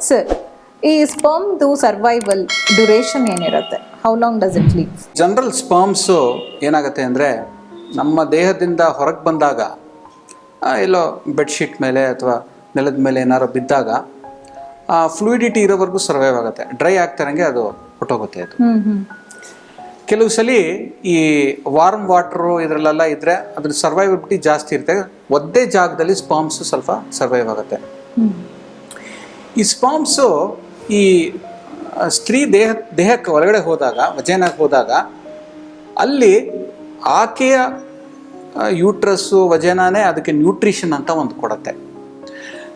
Sir ಈ ಸ್ಪರ್ಮ್ದು survival duration ಏನಿರುತ್ತೆ? How long does it live general sperms ಏನಾಗುತ್ತೆ ಅಂದರೆ ನಮ್ಮ ದೇಹದಿಂದ ಹೊರಗೆ ಬಂದಾಗ ಆ, ಎಲ್ಲೋ ಬೆಡ್ಶೀಟ್ ಮೇಲೆ ಅಥವಾ ನೆಲದ ಮೇಲೆ ಏನಾರು ಬಿದ್ದಾಗ ಆ ಫ್ಲೂಯಿಡಿಟಿ ಇರೋವರೆಗೂ ಸರ್ವೈವ್ ಆಗುತ್ತೆ. ಡ್ರೈ ಆಗ್ತಾರಂಗೆ ಅದು ಹೊಟ್ಟೋಗುತ್ತೆ ಅದು. ಹ್ಮ್ ಹ್ಮ್. ಕೆಲವು ಸಲ ಈ ವಾರ್ಮ್ ವಾಟ್ರು ಇದರಲ್ಲೆಲ್ಲ ಇದ್ದರೆ ಅದ್ರ ಸರ್ವೈವಬಿಲಿಟಿ ಜಾಸ್ತಿ ಇರುತ್ತೆ. ಒದ್ದೇ ಜಾಗದಲ್ಲಿ ಸ್ಪಾಮ್ಸು ಸ್ವಲ್ಪ ಸರ್ವೈವ್ ಆಗುತ್ತೆ. ಹ್ಮ್. ಈ ಸ್ಪಾಮ್ಸು ಈ ಸ್ತ್ರೀ ದೇಹ ದೇಹಕ್ಕೆ ಒಳಗಡೆ ಹೋದಾಗ ವಜೇನಾಗಿ ಹೋದಾಗ ಅಲ್ಲಿ ಆಕೆಯ ಯೂಟ್ರಸ್ಸು ವಜೇನಾನೇ ಅದಕ್ಕೆ ನ್ಯೂಟ್ರಿಷನ್ ಅಂತ ಒಂದು ಕೊಡತ್ತೆ.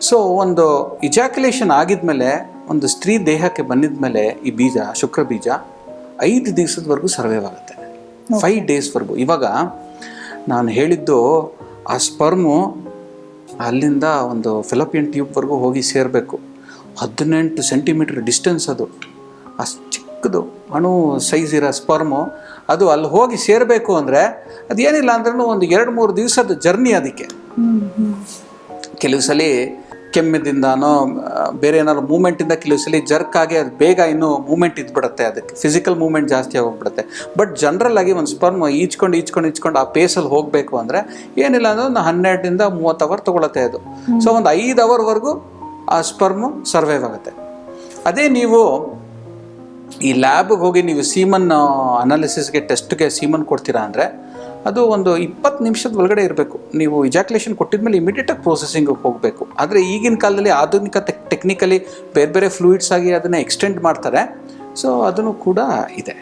ಸೊ ಒಂದು ಇಜಾಕ್ಯುಲೇಷನ್ ಆಗಿದ್ಮೇಲೆ ಒಂದು ಸ್ತ್ರೀ ದೇಹಕ್ಕೆ ಬಂದಿದ ಮೇಲೆ ಈ ಬೀಜ ಶುಕ್ರ ಬೀಜ ಐದು ದಿವಸದವರೆಗೂ ಸರ್ವೈವ್ ಆಗುತ್ತೆ. ಫೈವ್ ಡೇಸ್ವರೆಗೂ. ಇವಾಗ ನಾನು ಹೇಳಿದ್ದು ಆ ಸ್ಪರ್ಮು ಅಲ್ಲಿಂದ ಒಂದು ಫಿಲಪಿಯನ್ ಟ್ಯೂಬ್ವರೆಗೂ ಹೋಗಿ ಸೇರಬೇಕು. ಹದಿನೆಂಟು ಸೆಂಟಿಮೀಟರ್ ಡಿಸ್ಟೆನ್ಸ್ ಅದು. ಅಷ್ಟು ಚಿಕ್ಕದು, ಅಣು ಸೈಜ್ ಇರೋ ಸ್ಪರ್ಮು ಅದು ಅಲ್ಲಿ ಹೋಗಿ ಸೇರಬೇಕು ಅಂದರೆ ಅದೇನಿಲ್ಲ ಅಂದ್ರೂ ಒಂದು ಎರಡು ಮೂರು ದಿವಸದ ಜರ್ನಿ ಅದಕ್ಕೆ. ಕೆಲವು ಸಲ ಕೆಮ್ಮಿದಿಂದನೋ, ಬೇರೆ ಏನಾದ್ರು ಮೂಮೆಂಟಿಂದ ಕೆಲವು ಸಲ ಜರ್ಕ್ ಆಗಿ ಅದು ಬೇಗ ಇನ್ನೂ ಮೂಮೆಂಟ್ ಇದ್ಬಿಡುತ್ತೆ ಅದಕ್ಕೆ. ಫಿಸಿಕಲ್ ಮೂಮೆಂಟ್ ಜಾಸ್ತಿ ಆಗೋಗ್ಬಿಡುತ್ತೆ. ಬಟ್ ಜನರಲ್ ಆಗಿ ಒಂದು ಸ್ಪರ್ಮ್ ಈಚ್ಕೊಂಡು ಈಚ್ಕೊಂಡು ಈಚ್ಕೊಂಡು ಆ ಪೇಸಲ್ಲಿ ಹೋಗಬೇಕು ಅಂದರೆ ಏನಿಲ್ಲ ಅಂದ್ರೆ ಒಂದು ಹನ್ನೆರಡರಿಂದ ಮೂವತ್ತು ಅವರ್ ತೊಗೊಳತ್ತೆ ಅದು. ಸೊ ಒಂದು ಐದು ಅವರ್ವರೆಗೂ ಆ ಸ್ಪರ್ಮು ಸರ್ವೈವ್ ಆಗುತ್ತೆ. ಅದೇ ನೀವು ಈ ಲ್ಯಾಬ್ಗೆ ಹೋಗಿ ನೀವು ಸೀಮನ್ ಅನಾಲಿಸಿಸ್ಗೆ ಟೆಸ್ಟ್ಗೆ ಸೀಮನ್ ಕೊಡ್ತೀರಾ ಅಂದರೆ ಅದು ಒಂದು ಇಪ್ಪತ್ತು ನಿಮಿಷದ ಒಳಗಡೆ ಇರಬೇಕು. ನೀವು ಇಜಾಕ್ಯುಲೇಷನ್ ಕೊಟ್ಟಿದ್ಮೇಲೆ ಇಮಿಡಿಯೇಟಾಗಿ ಪ್ರೊಸೆಸಿಂಗಿಗೆ ಹೋಗಬೇಕು. ಆದರೆ ಈಗಿನ ಕಾಲದಲ್ಲಿ ಆಧುನಿಕ ಟೆಕ್ ಟೆಕ್ನಿಕಲಿ ಬೇರೆ ಬೇರೆ ಫ್ಲೂಯಿಡ್ಸ್ ಆಗಿ ಅದನ್ನು ಎಕ್ಸ್ಟೆಂಡ್ ಮಾಡ್ತಾರೆ. ಸೊ ಅದನ್ನು ಕೂಡ ಇದೆ.